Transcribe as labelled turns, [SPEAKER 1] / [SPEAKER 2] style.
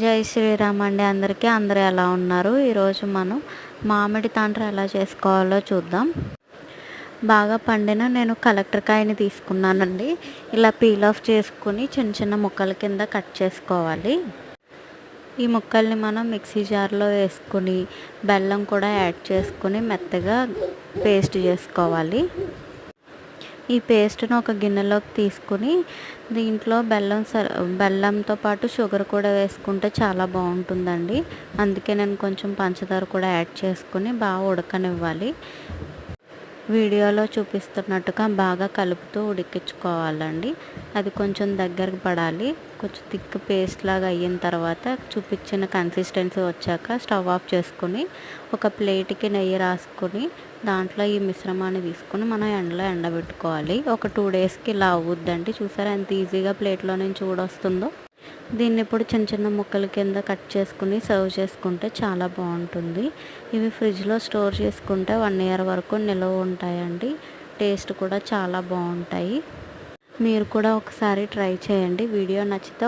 [SPEAKER 1] జై శ్రీరామ్ అండి అందరికీ. అందరూ ఎలా ఉన్నారు? ఈరోజు మనం మామిడి తాండ్ర ఎలా చేసుకోవాలో చూద్దాం. బాగా పండిన నేను కలెక్టర్ కాయని తీసుకున్నానండి. ఇలా పీల్ ఆఫ్ చేసుకుని చిన్న చిన్న ముక్కల కింద కట్ చేసుకోవాలి. ఈ ముక్కల్ని మనం మిక్సీ జార్లో వేసుకుని బెల్లం కూడా యాడ్ చేసుకుని మెత్తగా పేస్ట్ చేసుకోవాలి. ఈ పేస్ట్ను ఒక గిన్నెలోకి తీసుకుని దీంట్లో బెల్లం స బెల్లంతో పాటు షుగర్ కూడా వేసుకుంటే చాలా బాగుంటుందండి. అందుకే నేను కొంచెం పంచదార కూడా యాడ్ చేసుకుని బాగా ఉడకనివ్వాలి. వీడియోలో చూపిస్తున్నట్టుగా బాగా కలుపుతూ ఉడికించుకోవాలండి. అది కొంచెం దగ్గరకు పడాలి. కొంచెం థిక్ పేస్ట్ లాగా అయిన తర్వాత చూపించిన కన్సిస్టెన్సీ వచ్చాక స్టవ్ ఆఫ్ చేసుకొని ఒక ప్లేట్కి నెయ్యి రాసుకొని దాంట్లో ఈ మిశ్రమాన్ని తీసుకొని మనం ఎండలో ఎండబెట్టుకోవాలి. ఒక టూ డేస్కి ఇలా అవుద్దండి. చూసారా ఎంత ఈజీగా ప్లేట్లో నుంచి చూడొస్తుందో దీన్ని ఇప్పుడు చిన్న చిన్న ముక్కల కింద కట్ చేసుకుని సర్వ్ చేసుకుంటే చాలా బాగుంటుంది. ఇవి ఫ్రిడ్జ్లో స్టోర్ చేసుకుంటే వన్ ఇయర్ వరకు నిల్వ ఉంటాయండి. టేస్ట్ కూడా చాలా బాగుంటాయి. మీరు కూడా ఒకసారి ట్రై చేయండి. వీడియో నచ్చితే